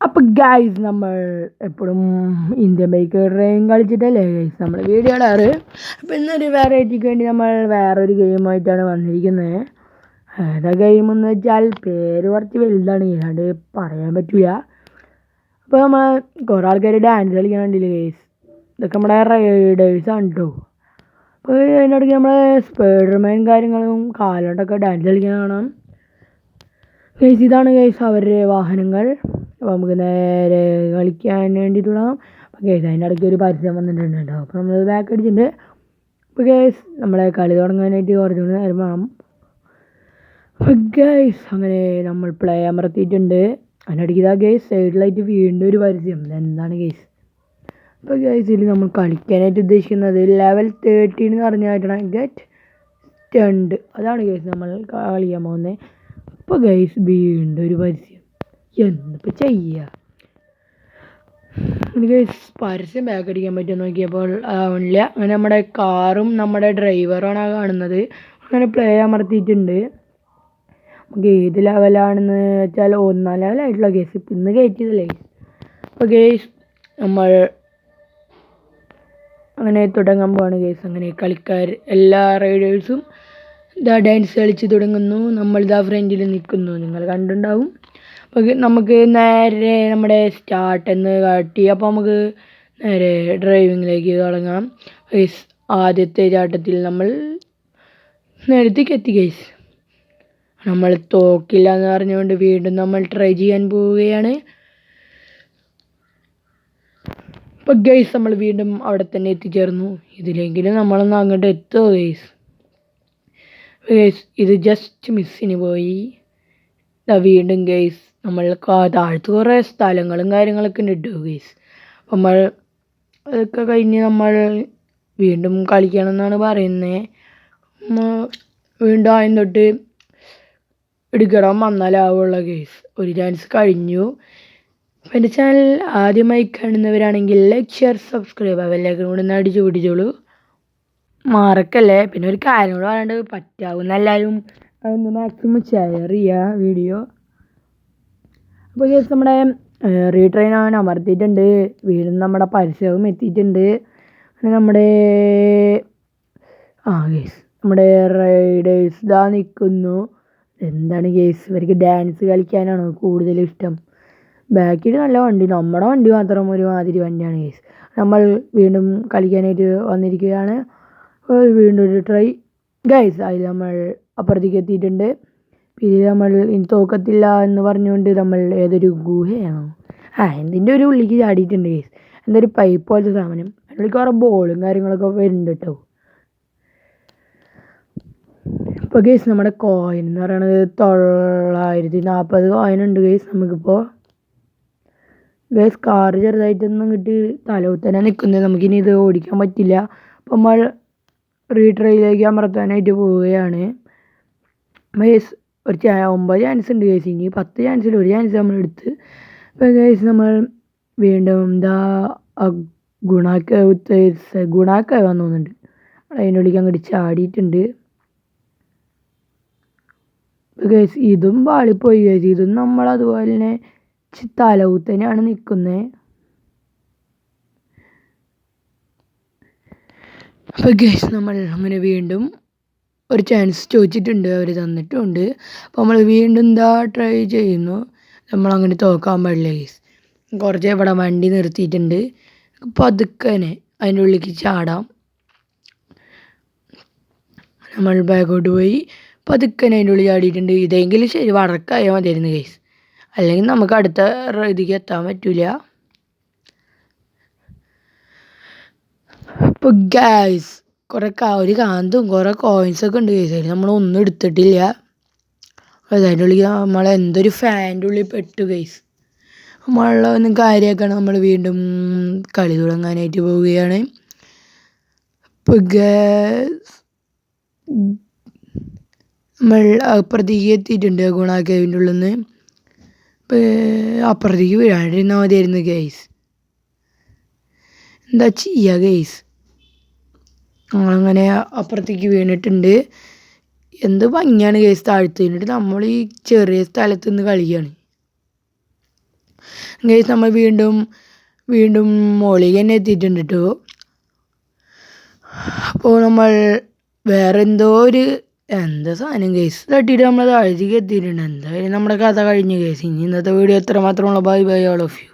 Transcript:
അപ്പോൾ ഗൈസ് നമ്മൾ എപ്പോഴും ഇന്ത്യൻ ബൈക്ക് റൈൻ കളിച്ചിട്ടല്ലേ ഗൈസ് നമ്മൾ വീഡിയോ ഇടാറ് അപ്പോൾ ഇന്നൊരു വെറൈറ്റിക്ക് വേണ്ടി നമ്മൾ വേറൊരു ഗെയിമായിട്ടാണ് വന്നിരിക്കുന്നത് ഏതാ ഗെയിം എന്ന് വെച്ചാൽ പേര് കുറച്ച് വലുതാണ് ഏതാണ്ട് പറയാൻ പറ്റില്ല അപ്പോൾ നമ്മൾ കുറേ ആൾക്കാർ ഡാൻസ് കളിക്കാൻ വേണ്ടിയില്ല ഗൈസ് ഇതൊക്കെ നമ്മുടെ റൈഡേഴ്സാണ് കേട്ടോ അപ്പോൾ അതിനിടയ്ക്ക് നമ്മൾ സ്പൈഡർമാൻ കാര്യങ്ങളും കാലോട്ടൊക്കെ ഡാൻസ് കളിക്കാൻ കാണാം. ഗൈസ് ഇതാണ് ഗൈസ് അവരുടെ വാഹനങ്ങൾ. അപ്പോൾ നമുക്ക് നേരെ കളിക്കാൻ വേണ്ടി തുടങ്ങാം അപ്പോൾ കേസ് അതിന്റെ ഇടയ്ക്ക് ഒരു പരസ്യം വന്നിട്ടുണ്ട് കേട്ടോ. അപ്പോൾ നമ്മൾ ബാക്ക് അടിച്ചിട്ടുണ്ട്. അപ്പോൾ കേസ് നമ്മളെ കളി തുടങ്ങാനായിട്ട് കുറച്ചു കൂടി നേരം വേണം. അപ്പോൾ ഗൈസ് അങ്ങനെ നമ്മൾ പ്ലേ അമർത്തിയിട്ടുണ്ട്. അതിനിടയ്ക്ക് ഇതാ ഗൈസ് സൈഡിലായിട്ട് വീണ്ടും ഒരു പരസ്യം. എന്താണ് ഗൈസ് അപ്പോൾ ഗൈസ് നമ്മൾ കളിക്കാനായിട്ട് ഉദ്ദേശിക്കുന്നത് ലെവൽ തേർട്ടീൻ എന്ന് പറഞ്ഞായിട്ടാണ്. ഗെറ്റ് സ്റ്റണ്ട് അതാണ് ഗൈസ് നമ്മൾ കളിക്കാൻ പോകുന്നത്. അപ്പോൾ ഗൈസ് വീണ്ടും ഒരു പരസ്യം. എന്തിപ്പോൾ ചെയ്യുക എനിക്ക് പരസ്യം ബാക്ക് അടിക്കാൻ പറ്റുമെന്ന് നോക്കിയപ്പോൾ ഇല്ല. അങ്ങനെ നമ്മുടെ കാറും നമ്മുടെ ഡ്രൈവറാണ് ആ കാണുന്നത്. അങ്ങനെ പ്ലേ അമർത്തിയിട്ടുണ്ട്. നമുക്ക് ഏത് ലെവലാണെന്ന് വെച്ചാൽ ഒന്നാം ലെവലായിട്ടുള്ള കേസ് ഇന്ന് കയറ്റിയതല്ലേ അപ്പോൾ കേസ് നമ്മൾ അങ്ങനെ തുടങ്ങാൻ പോവാണ് കേസ് അങ്ങനെ കളിക്കാർ എല്ലാ റൈഡേഴ്സും ഇതാ ഡാൻസ് കളിച്ച് തുടങ്ങുന്നു. നമ്മളിതാ ഫ്രണ്ടിൽ നിൽക്കുന്നു. നിങ്ങൾ കണ്ടിട്ടുണ്ടാവും. അപ്പോൾ നമുക്ക് നേരെ നമ്മുടെ സ്റ്റാർട്ട് എന്ന് കാട്ടി അപ്പോൾ നമുക്ക് നേരെ ഡ്രൈവിങ്ങിലേക്ക് തുടങ്ങാം ഗൈസ് ആദ്യത്തെ ചാട്ടത്തിൽ നമ്മൾ നേരത്തേക്ക് എത്തി ഗൈസ് നമ്മൾ തോക്കില്ല എന്ന് പറഞ്ഞുകൊണ്ട് വീണ്ടും നമ്മൾ ട്രൈ ചെയ്യാൻ പോവുകയാണ്. അപ്പോൾ ഗൈസ് നമ്മൾ വീണ്ടും അവിടെ തന്നെ എത്തിച്ചേർന്നു. ഇതിലെങ്കിലും നമ്മളൊന്ന് അങ്ങോട്ട് എത്തുമോ ഗൈസ് ഗൈസ് ഇത് ജസ്റ്റ് മിസ്സിന് പോയി. വീണ്ടും ഗൈസ് നമ്മൾ താഴത്ത് കുറേ സ്ഥലങ്ങളും കാര്യങ്ങളൊക്കെ ഉണ്ട് കേട്ടോ ഗൈസ് നമ്മൾ അതൊക്കെ കഴിഞ്ഞ് നമ്മൾ വീണ്ടും കളിക്കണം എന്നാണ് പറയുന്നത് വീണ്ടും ആദ്യം തൊട്ട് എടുക്കണം വന്നാലാവുള്ള കേസ് ഒരു ചാൻസ് കഴിഞ്ഞു. അപ്പോൾ എന്റെ ചാനൽ ആദ്യമായി കാണുന്നവരാണെങ്കിൽ ലൈക്ക് ഷെയർ സബ്സ്ക്രൈബ് അവരിലേക്കും കൂടെ ഒന്ന് അടിച്ചു പിടിച്ചോളൂ. മാറക്കല്ലേ? പിന്നെ ഒരു കാര്യം കൂടെ പറയാണ്ട് പറ്റാവുന്ന എല്ലാവരും അതൊന്ന് മാക്സിമം ഷെയർ ചെയ്യുക വീഡിയോ അപ്പോൾ കേസ് നമ്മുടെ റീട്രെയിൻ ആവാൻ അമർത്തിയിട്ടുണ്ട്. വീണ്ടും നമ്മുടെ പരസ്യവും എത്തിയിട്ടുണ്ട്. നമ്മുടെ ആ കേസ് നമ്മുടെ റൈഡേഴ്സ് ഇതാ നിൽക്കുന്നു എന്താണ് കേസ് ഇവർക്ക് ഡാൻസ് കളിക്കാനാണ് കൂടുതൽ ഇഷ്ടം? ബാക്കിൽ നല്ല വണ്ടി നമ്മുടെ വണ്ടി മാത്രം ഒരു മാതിരി വണ്ടിയാണ് കേസ് നമ്മൾ വീണ്ടും കളിക്കാനായിട്ട് വന്നിരിക്കുകയാണ്. വീണ്ടും ഒരു ട്രൈ ഗൈസ് അതിൽ നമ്മൾ അപ്പുറത്തേക്ക് എത്തിയിട്ടുണ്ട്. പിന്നെ നമ്മൾ തോക്കത്തില്ല എന്ന് പറഞ്ഞുകൊണ്ട് നമ്മൾ ഏതൊരു ഗുഹയാണോ? ആ എന്തിന്റെ ഒരു ഉള്ളിക്ക് ചാടിയിട്ടുണ്ട് കേസ് എന്തൊരു പൈപ്പ് പോലത്തെ സാധനം. അതിനുള്ളിൽ കുറേ ബോളും കാര്യങ്ങളൊക്കെ വരുന്നുണ്ട് കേട്ടോ. ഇപ്പോൾ കേസ് നമ്മുടെ കോയിൻ എന്ന് പറയുന്നത് തൊള്ളായിരത്തി നാൽപ്പത് കോയിൻ ഉണ്ട് കേസ് നമുക്കിപ്പോൾ ഗേസ് കാറ് ചെറുതായിട്ടൊന്നും കിട്ടി തലകുത്തനെ നിൽക്കുന്നത്. നമുക്കിനി ഇത് ഓടിക്കാൻ പറ്റില്ല. അപ്പം നമ്മൾ റീട്രയിലേക്ക് അമർത്താനായിട്ട് പോവുകയാണ്. ഗേസ് ഒരു ഒമ്പത് ചാൻസ് ഉണ്ട് ഗേസ് ഇനി പത്ത് ചാൻസിൽ ഒരു ചാൻസ് നമ്മൾ എടുത്ത്. ഇപ്പോൾ ഗേസ് നമ്മൾ വീണ്ടും എന്താ ഗുണാക്ക ഗുണാക്ക വന്നു തോന്നുന്നുണ്ട്. അതിന്റെ ഉള്ളിലേക്ക് അങ്ങോട്ട് ചാടിയിട്ടുണ്ട്. ഗേസ് ഇതും പാളിപ്പോയി ഗേസ് ഇതും നമ്മൾ അതുപോലെ തന്നെ തലകുത്തനെയാണ് നിൽക്കുന്നത് അപ്പോൾ ഗൈസ് നമ്മൾ അങ്ങനെ വീണ്ടും ഒരു ചാൻസ് ചോദിച്ചിട്ടുണ്ട് അവർ തന്നിട്ടുണ്ട്. അപ്പോൾ നമ്മൾ വീണ്ടും എന്താ ട്രൈ ചെയ്യുന്നു. നമ്മളങ്ങനെ തോക്കാൻ പാടില്ല ഗൈസ് കുറച്ച് ഇവിടെ വണ്ടി നിർത്തിയിട്ടുണ്ട്. പതുക്കനെ അതിന്റെ ഉള്ളിലേക്ക് ചാടാം. നമ്മൾ ബാക്കോട്ട് പോയി പതുക്കനെ അതിന്റെ ഉള്ളിൽ ചാടിയിട്ടുണ്ട്. ഇതെങ്കിലും ശരി വടക്കായാൽ മതിയായിരുന്നു ഗൈസ് അല്ലെങ്കിൽ നമുക്ക് അടുത്ത ഇതിലേക്ക് എത്താൻ പറ്റില്ല അപ്പോൾ ഗ്യാസ് കുറേ ഒരു കാന്തും കുറേ കോയിൻസൊക്കെ ഉണ്ട് കേസ് അതിൽ നമ്മളൊന്നും എടുത്തിട്ടില്ല. അതിന്റെ ഉള്ളിൽ നമ്മൾ എന്തൊരു ഫാന്റെ ഉള്ളിൽ പെട്ടു കേസ് ഒന്നും കാര്യമാക്കാണ്. നമ്മൾ വീണ്ടും കളി തുടങ്ങാനായിട്ട് പോവുകയാണ്. ഗ്യാസ് നമ്മൾ അപ്പുറത്തേക്ക് എത്തിയിട്ടുണ്ട് ഗുണാക്കേവിന്റെ ഉള്ളിൽ നിന്ന്. അപ്പുറത്തേക്ക് വീഴാണ്ടിരുന്നാൽ മതിയായിരുന്നു ഗെയ്സ് എന്താ ചെയ്യുക ഗൈസ് നമ്മളങ്ങനെ അപ്പുറത്തേക്ക് വീണിട്ടുണ്ട്. എന്ത് ഭംഗിയാണ് കേസ് താഴ്ത്ത് കഴിഞ്ഞിട്ട് നമ്മൾ ഈ ചെറിയ സ്ഥലത്ത് നിന്ന് കളിക്കുകയാണ് കേസ് നമ്മൾ വീണ്ടും വീണ്ടും മോളിലേക്ക് തന്നെ എത്തിയിട്ടുണ്ട് കേട്ടോ അപ്പോൾ നമ്മൾ വേറെ എന്തോ ഒരു എന്താ സാധനം കേസ് തട്ടിയിട്ട് നമ്മൾ താഴത്തേക്ക് എത്തിയിട്ടുണ്ട്. എന്തായാലും നമ്മുടെ കഥ കഴിഞ്ഞു കേസ് ഇനി ഇന്നത്തെ വീഡിയോ എത്ര മാത്രമുള്ള bye bye all of you